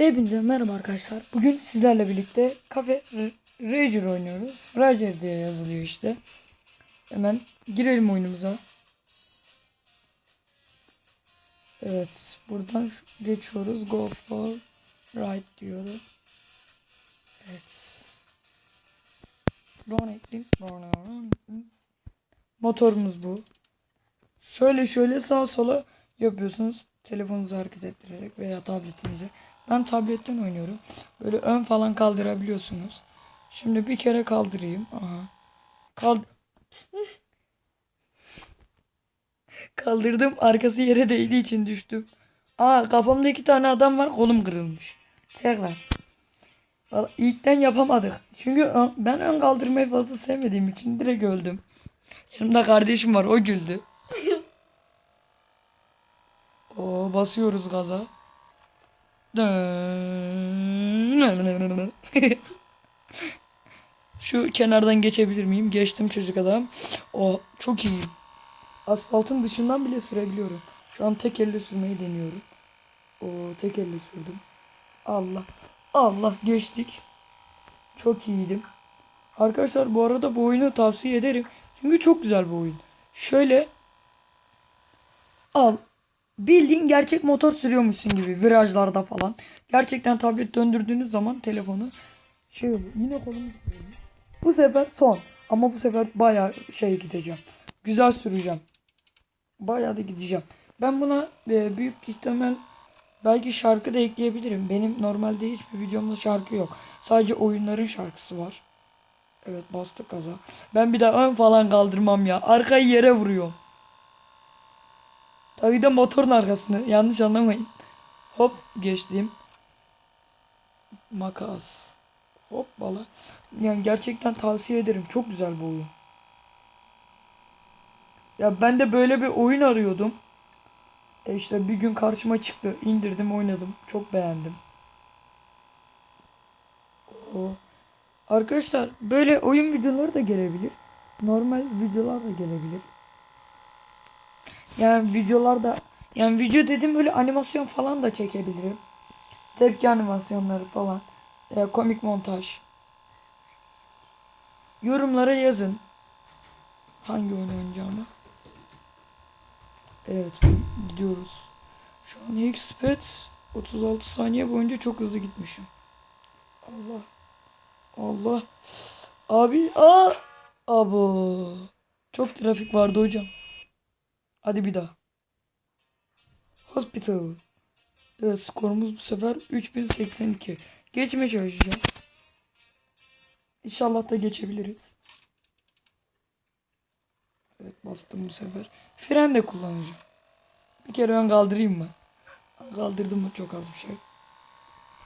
Hepinize merhaba arkadaşlar. Bugün sizlerle birlikte Cafe R- Rager oynuyoruz. Rager diye yazılıyor işte. Hemen girelim oyunumuza. Evet. Buradan geçiyoruz. Go for right diyor. Evet. Motorumuz bu. Şöyle şöyle sağa sola yapıyorsunuz. Telefonunuzu hareket ettirerek veya tabletinizi. Ben tabletten oynuyorum. Böyle ön falan kaldırabiliyorsunuz. Şimdi bir kere kaldırayım. Aha. Kald Kaldırdım. Arkası yere değdiği için düştüm. Aa kafamda iki tane adam var. Kolum kırılmış. Tekrar. Vallahi İlkten yapamadık. Çünkü ön- ben ön kaldırmayı fazla sevmediğim için direkt öldüm. Yanımda kardeşim var. O güldü. O basıyoruz gaza. Şu kenardan geçebilir miyim? Geçtim çocuk adam. O çok iyi. Asfaltın dışından bile sürebiliyorum. Şu an tek elle sürmeyi deniyorum. O tek elle sürdüm. Allah. Allah geçtik. Çok iyiydim. Arkadaşlar bu arada bu oyunu tavsiye ederim. Çünkü çok güzel bir oyun. Şöyle al. Bildiğin gerçek motor sürüyormuşsun gibi virajlarda falan. Gerçekten tablet döndürdüğünüz zaman telefonu şey oluyor. Yine tutuyorum. Bu sefer son. Ama bu sefer bayağı şey gideceğim. Güzel süreceğim. Bayağı da gideceğim. Ben buna e, büyük ihtimal belki şarkı da ekleyebilirim. Benim normalde hiçbir videomda şarkı yok. Sadece oyunların şarkısı var. Evet bastık gaza. Ben bir daha ön falan kaldırmam ya. Arkayı yere vuruyorum. Tabii de motorun arkasını. Yanlış anlamayın. Hop geçtim. Makas. Hop bala. Yani gerçekten tavsiye ederim. Çok güzel bu oyun. Ya ben de böyle bir oyun arıyordum. E işte bir gün karşıma çıktı. İndirdim oynadım. Çok beğendim. Oo. Arkadaşlar böyle oyun videoları da gelebilir. Normal videolar da gelebilir. Yani videolarda yani video dedim böyle animasyon falan da çekebilirim. Tepki animasyonları falan. E, komik montaj. Yorumlara yazın. Hangi oyun oynayacağımı. Evet gidiyoruz. Şu an X-Pad 36 saniye boyunca çok hızlı gitmişim. Allah. Allah. Abi. Aa. Abo. Çok trafik vardı hocam. Hadi bir daha. Hospital. Evet skorumuz bu sefer 3082. Geçmeye çalışacağız. İnşallah da geçebiliriz. Evet bastım bu sefer. Fren de kullanacağım. Bir kere ön kaldırayım mı? Kaldırdım mı çok az bir şey.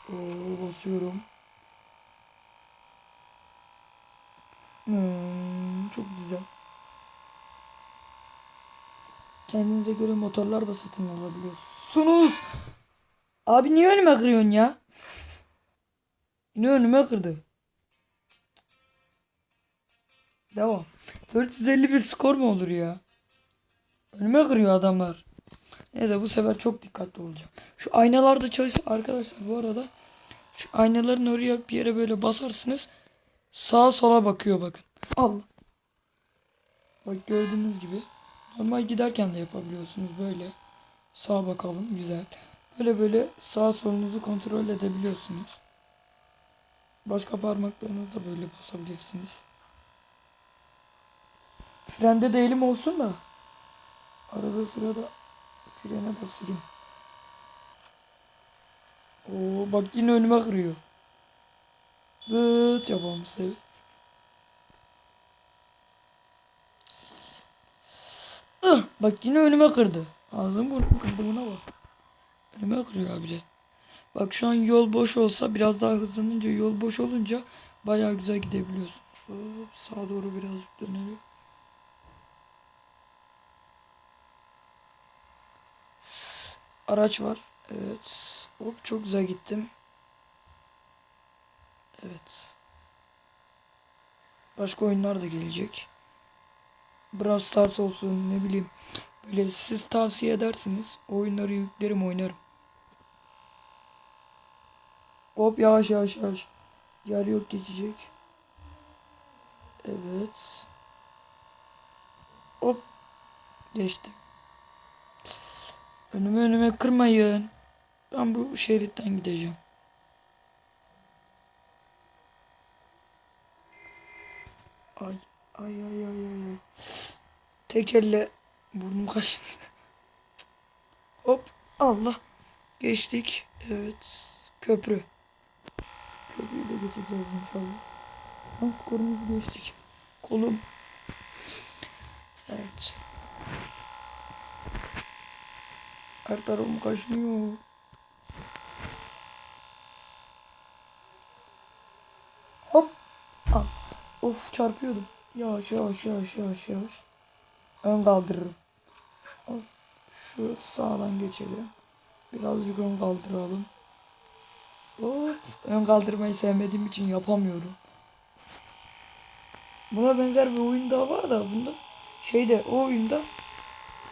Oo, basıyorum. Hmm, çok güzel. Kendinize göre motorlar da satın alabiliyorsunuz. Abi niye önüme kırıyorsun ya? Yine önüme kırdı. Devam. 451 skor mu olur ya? Önüme kırıyor adamlar. Neyse bu sefer çok dikkatli olacağım. Şu aynalarda çalışsa arkadaşlar bu arada şu aynaların oraya bir yere böyle basarsınız. Sağa sola bakıyor bakın. Allah. Bak gördüğünüz gibi. Normal giderken de yapabiliyorsunuz böyle. Sağa bakalım güzel. Böyle böyle sağ solunuzu kontrol edebiliyorsunuz. Başka parmaklarınızla böyle basabilirsiniz. Frende de elim olsun da. Arada sırada frene basayım. Oo bak yine önüme kırıyor. Dıt yapalım size. bir. Ih, Bak yine önüme kırdı. Ağzım burnum kırdı buna bak. Önüme kırıyor abi de. Bak şu an yol boş olsa biraz daha hızlanınca yol boş olunca bayağı güzel gidebiliyorsunuz. Hop, sağa doğru birazcık dönelim. Araç var. Evet. Hop çok güzel gittim. Evet. Başka oyunlar da gelecek. Brawl Stars olsun ne bileyim. Böyle siz tavsiye edersiniz. Oyunları yüklerim oynarım. Hop yavaş yavaş yavaş. Yer yok geçecek. Evet. Hop. Geçtim. Önüme önüme kırmayın. Ben bu şeritten gideceğim. Ay ay ay ay ay. Ay. Tek elle burnum kaşındı. Hop Allah. Geçtik. Evet. Köprü. Köprüyü de geçeceğiz inşallah. Lan skorumuzu geçtik. Kolum. Evet. Her tarafım kaşınıyor. Hop. Al. Of çarpıyordum. Yavaş yavaş yavaş yavaş yavaş. Ön kaldırırım. Şu sağdan geçelim. Birazcık ön kaldıralım. Hop. Ön kaldırmayı sevmediğim için yapamıyorum. Buna benzer bir oyun daha var da bunda şeyde o oyunda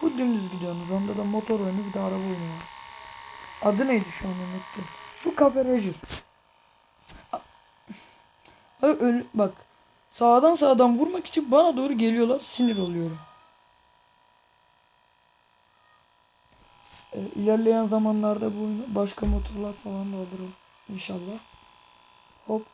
bu dümdüz gidiyorsunuz. Onda da motor oyunu bir de araba oyunu var. Adı neydi şu an unuttum. Bu ön, bak sağdan sağdan vurmak için bana doğru geliyorlar sinir oluyorum. İlerleyen zamanlarda bu başka motorlar falan da alırım inşallah. Hop.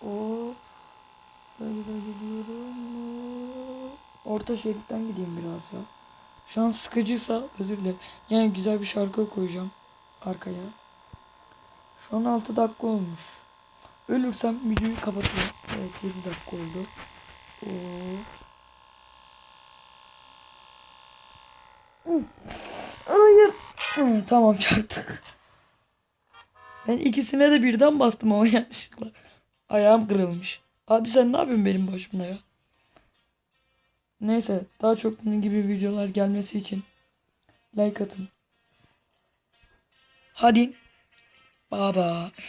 Hop. Böyle de gidiyorum. Orta şeritten gideyim biraz ya. Şu an sıkıcıysa özür dilerim. Yani güzel bir şarkı koyacağım arkaya. An 6 dakika olmuş. Ölürsem videoyu kapatırım. Evet 7 dakika oldu. Oo. Hayır. Hı, Tamam çarptık. Ben ikisine de birden bastım ama yanlışlıkla. Ayağım kırılmış. Abi sen ne yapıyorsun benim başımda ya? Neyse daha çok bunun gibi videolar gelmesi için like atın. Hadi. 爸爸